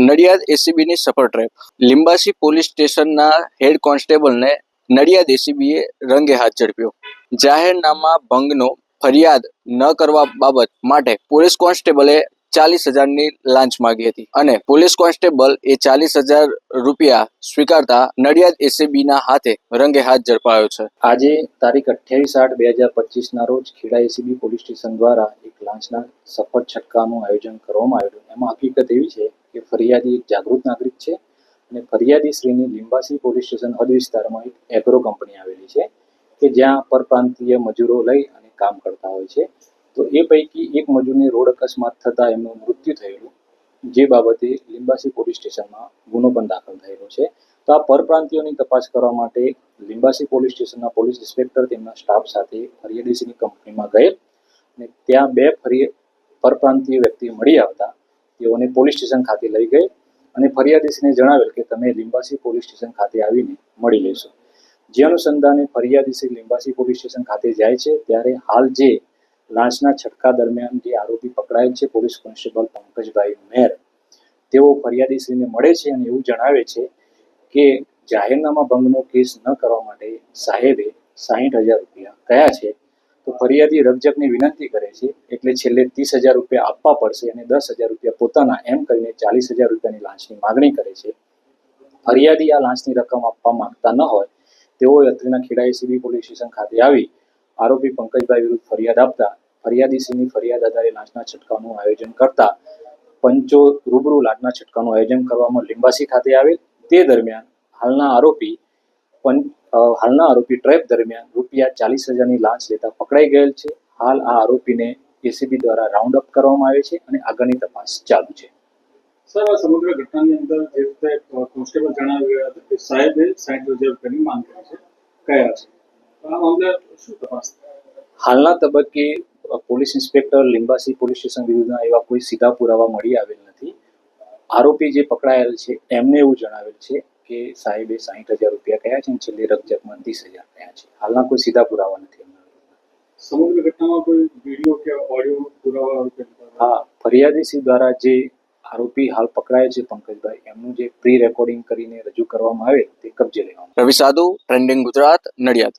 નડિયાદ એસીબીની સફળ trap Limbasi police સ્ટેશનના હેડ કોન્સ્ટેબલને નડિયાદ એસીબીએ રંગે હાથ ઝડપ્યો. જાહેરનામા ભંગનો ફરિયાદ ન કરવા બાબત માટે પોલીસ કોન્સ્ટેબલે ચાલીસ હજારની લાંચ માગી હતી અને પોલીસ કોન્સ્ટેબલ એ ચાલીસ હજાર રૂપિયા સ્વીકારતા નડિયાદ એસીબીના હાથે રંગે હાથ ઝડપાયો છે. આજે તારીખ અઠ્યાવીસ આઠ બે હજાર પચીસના રોજ ખેડા એસીબી પોલીસ સ્ટેશન દ્વારા એક લાંચના સફળ છટકાનું આયોજન કરવામાં આવ્યું. એમાં હકીકત એવી છે કે ફરિયાદી એક જાગૃત નાગરિક છે અને ફરિયાદી શ્રીની લિંબાસી પોલીસ સ્ટેશન હદ વિસ્તારમાં એક એગ્રો કંપની આવેલી છે કે જ્યાં પરપ્રાંતીય મજૂરો લઈ અને કામ કરતા હોય છે. તો એ પૈકી એક મજૂરને રોડ અકસ્માત થતાં એમનું મૃત્યુ થયેલું, જે બાબતે લિંબાસી પોલીસ સ્ટેશનમાં ગુનો પણ દાખલ થયેલો છે. તો આ પરપ્રાંતિઓની તપાસ કરવા માટે લિંબાસી પોલીસ સ્ટેશનના પોલીસ ઇન્સ્પેક્ટર તેમના સ્ટાફ સાથે ફરિયાદીસીની કંપનીમાં ગયેલ અને ત્યાં બે ફરી પરપ્રાંતીય વ્યક્તિ મળી આવતા તેઓને પોલીસ સ્ટેશન ખાતે લઈ ગઈ અને ફરિયાદીસીને જણાવેલ કે તમે લિંબાસી પોલીસ સ્ટેશન ખાતે આવીને મળી લેશો. જે અનુસંધાને ફરિયાદીશ્રી લિંબાસી પોલીસ સ્ટેશન ખાતે જાય છે, ત્યારે હાલ જે લાંચના છટકા દરમિયાન જે આરોપી પકડાયેલ છે, પોલીસ કોન્સ્ટેબલ પંકજભાઈ મેર તેઓ ફરિયાદીશ્રીને મળે છે અને એવું જણાવે છે કે જાહેરનામા ભંગનો કેસ ન કરવા માટે સાહેબે સાહીઠ હજાર રૂપિયા કયા છે તો ફરિયાદી રકજકની વિનંતી કરે છે, એટલે છેલ્લે ત્રીસ હજાર રૂપિયા આપવા પડશે અને દસ હજાર રૂપિયા પોતાના એમ કરીને ચાલીસ હજાર રૂપિયાની લાંચની માગણી કરે છે. ફરિયાદી આ લાંચની રકમ આપવા માંગતા ન હોય, તેઓએ અત્રેના ખેડા એસીબી પોલીસ સ્ટેશન ખાતે આવી આરોપી પંકજભાઈ વિરુદ્ધ ફરિયાદ આપતા ફરિયાદીશ્રીની ફરિયાદ આધારે લાંચના છટકાવનું આયોજન કરતા, પંચો રૂબરૂ લાંચના છટકાનું આયોજન કરવામાં લિંબાસી ખાતે આવેલ. તે દરમિયાન હાલના આરોપી પં અ, હાલના આરોપી ટ્રેપ દરમિયાન રૂપિયા ચાલીસ હજારની લાંચ લેતા પકડાઈ ગયેલ છે. હાલ આ આરોપીને એસીબી દ્વારા રાઉન્ડ અપ કરવામાં આવે છે અને આગળની તપાસ ચાલુ છે. સર આ સમગ્ર ઘટનાની અંદર જે રીતે કોન્સ્ટેબલ જણાવી રહ્યા હતા કે સાહેબે સાઠ હજાર રૂપિયાની માંગ કરી છે. કયા છે? આ મામલે શું તપાસ હાલના તબક્કે police inspector Limbasi police station વિરુદ્ધના એવા કોઈ સીધા પુરાવા મળી આવેલ નથી. આરોપી જે પકડાયેલ છે એમને એવું જણાવેલ છે કે સાહેબે સાહીઠ હજાર રૂપિયા કયા છે અને છેલ્લે રકજકમાં ત્રીસ હજાર કયા છે. હાલના કોઈ સીધા પુરાવા નથી સમગ્ર ઘટનામાં કોઈ વીડિયો કે ઓડિયો પુરાવા હા ફરિયાદીસી દ્વારા જે આરોપી હાલ પકડાય છે પંકજભાઈ એમનું જે પ્રી રેકોર્ડિંગ કરીને રજૂ કરવામાં આવે તે કબજે લેવામાં રવિ સાધુ ટ્રેન્ડિંગ ગુજરાત નડિયાદ.